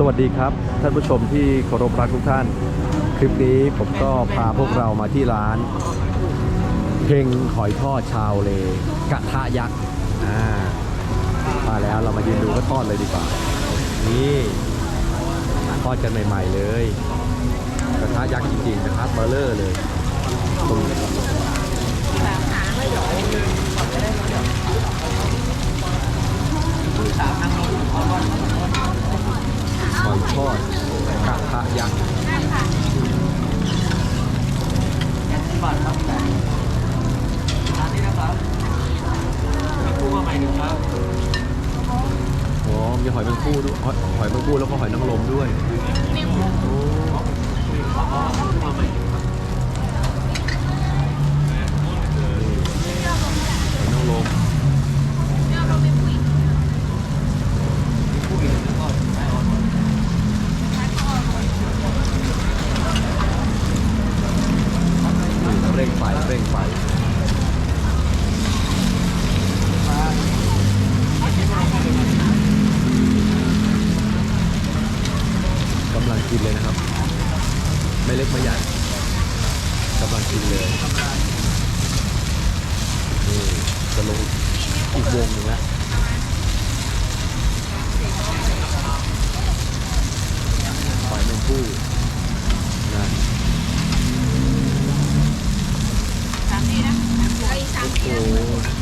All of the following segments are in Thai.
สวัสดีครับ ท่านผู้ชมที่เคารพรักทุกท่าน คลิปนี้ผมก็พาพวกเรามาที่ร้านเฮงหอยทอดชาวเลกระทะยักษ์อ่ามาแล้วเรามายืนดูก็ทอดเลยดีกว่า นี่ทอดกันใหม่ๆเลย กระทะยักษ์จริงๆนะครับเบอร์เลอร์เลยตรงหอยท ทอดกระทะยักษ์บาทครับร้านนี้นะครับมีคู่มาใหม่หนึ่งครับอ๋อมีหอยแมงคู่ด้วยหอยหอยแมงคู่แล้วก็หอยนางรมด้วยโอ้หอยนางรม คู่อีกหนึ่งก็ได้ออน เร่งไฟเร่งไฟ กินเลยนะครับ ไม่เล็กไม่ใหญ่กำลังกินเลยนี่จะลงอีกวงหนึ่งแล้วหอยแมงคู่นะ สามทีนะไอ้สามที โอ้ นะ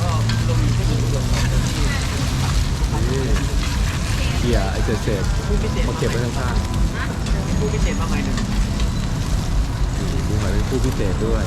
ก็ลงอยู่ที่หนึ่งดวงของที่ นี่เขี่ยไอ้เศษเศษ คู่พิ เศษๆมาเก็บไว้ข้างคู่พิเศษมาใหม่หนึ่งๆมีหอยเป็นคู่พิเศษด้วย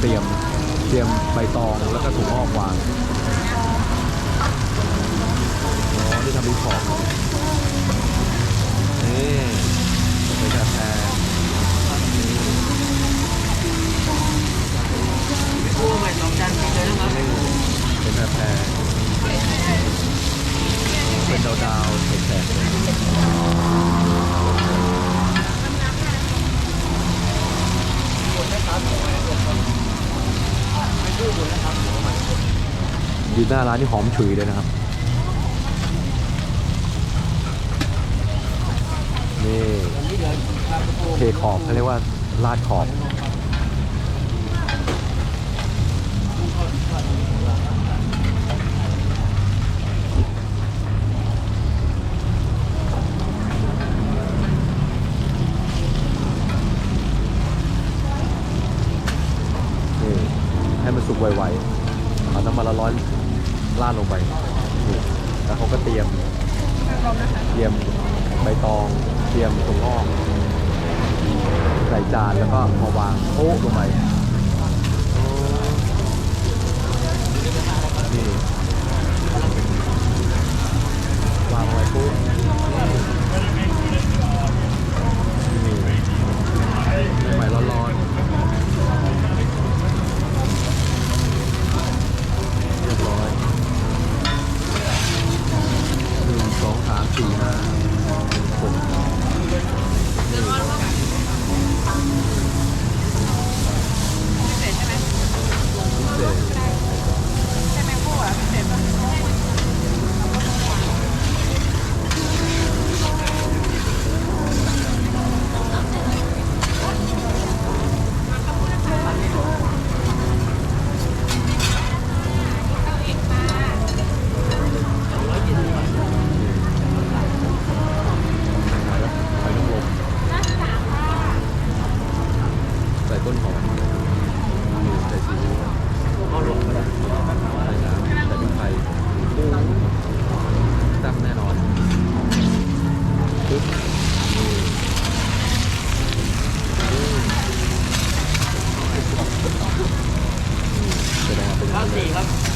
เตรียมเตรียมใบตองแล้วก็ถุงอ้อมวางอ๋อที่ทำเป็นของนี่เป็นกาแฟคู่ใหม่สองจานมีเลยนะครับเป็นกาแฟเป็นดาวดาวๆแฉกๆ เลยยืนหน้าร้านนี่หอมฉุยเลยนะครับ นี่วันนี้เหลือครับคู่เทขอบเขาเรียกว่าลาดขอบ นี่ให้มันสุกไวๆ เอาน้ำมันละร้อนราดลงไปนี่แล้วเขาก็เตรียมเตรียมใบตอง เตรียมถั่วงอกใส่จานแล้วก็มาวางโอ๊ะลงไปนี่วางไว้ปุ๊บ ปึ๊บแสดงว่าเป็น ข้อสี่ครับ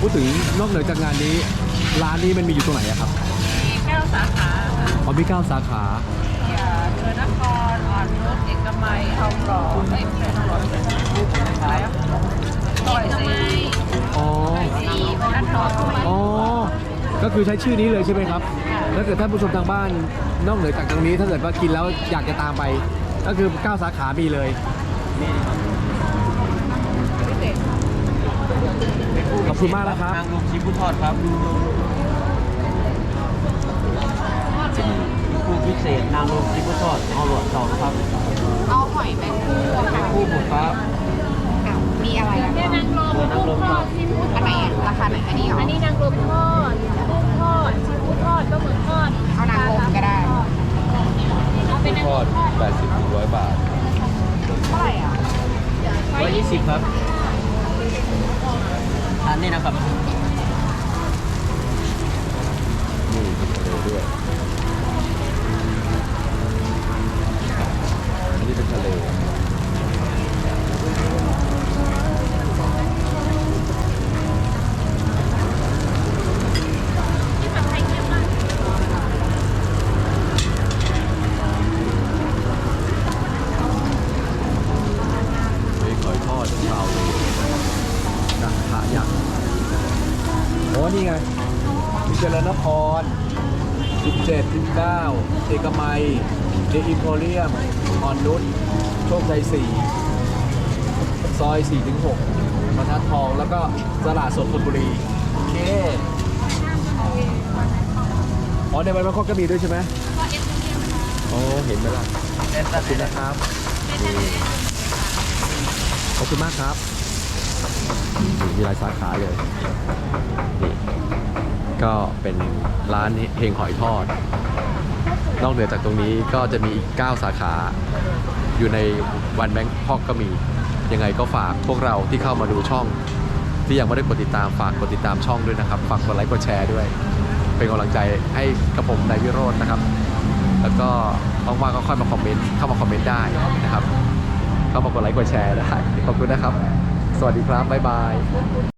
พูดถึงนอกเหนือจากงานนี้ ร้านนี้มันมีอยู่ตรงไหนอะครับมีเก้าสาขาค่ะอ๋อมีเก้าสาขาอย่าเจอนครอ่อนนุชเอกมัยทองหล่อไม่เป็นหล่ออะไรอะต่อยสีอ๋อ สีบรรทัดทองอ๋อ ก็คือใช้ชื่อนี้เลยใช่ไหมครับ ถ้าเกิดท่านผู้ชมทางบ้าน นอกเหนือจากตรงนี้ ถ้าเกิดว่ากินแล้วอยากจะตามไป ก็คือ9สาขามีเลย พิเศษ เป็น คุณมากนะครับนางรมชีพุทอดครับคู่พิเศษนางรมชีพุทอดเอาหลอดสองครับเอาหอยแมงคู่ค่ะคู่หมูครับมีอะไรอะนางรมเรือนางรมครับอันไหนอะราคาไหนอันนี้เหรออันนี้นางรมทอดกุ้งทอดซีฟู้ทอดปลาหมึกทอดเอานางรมก็ได้เอาเป็นนางรมทอด80ถึง100 บาทเท่าไหร่อะร้อยยี่สิบครับานนี่นะครับ นี่ทะเลด้วย นคร 17 19 เอกมัยเดอิมโพเรียมออนนุชโชคชัย4ซอย4ถึง6บรรทัดทองแล้วก็ตลาดสดธนบุรี โอเคอ๋อในวันมะข้อก็มีด้วยใช่ไหมอ๋อเห็นไหมล่ะเด็ดขอบคุณนะครับขอบคุณมากครับมีหลายสาขาเลยนี่ ก็เป็นร้านเฮงหอยทอด นอกเหนือจากตรงนี้ก็จะมีอีก 9 สาขา อยู่ในวันแบงคอกก็มี ยังไงก็ฝากพวกเราที่เข้ามาดูช่อง ที่ยังไม่ได้กดติดตามฝากกดติดตามช่องด้วยนะครับ ฝากกดไลค์กดแชร์ด้วย เป็นกำลังใจให้กับผมนายวิโรจน์นะครับ แล้วก็ว่างๆก็ค่อยมาคอมเมนต์เข้ามาคอมเมนต์ได้นะครับ เข้ามากดไลค์กดแชร์ได้ขอบคุณนะครับ สวัสดีครับบ๊ายบาย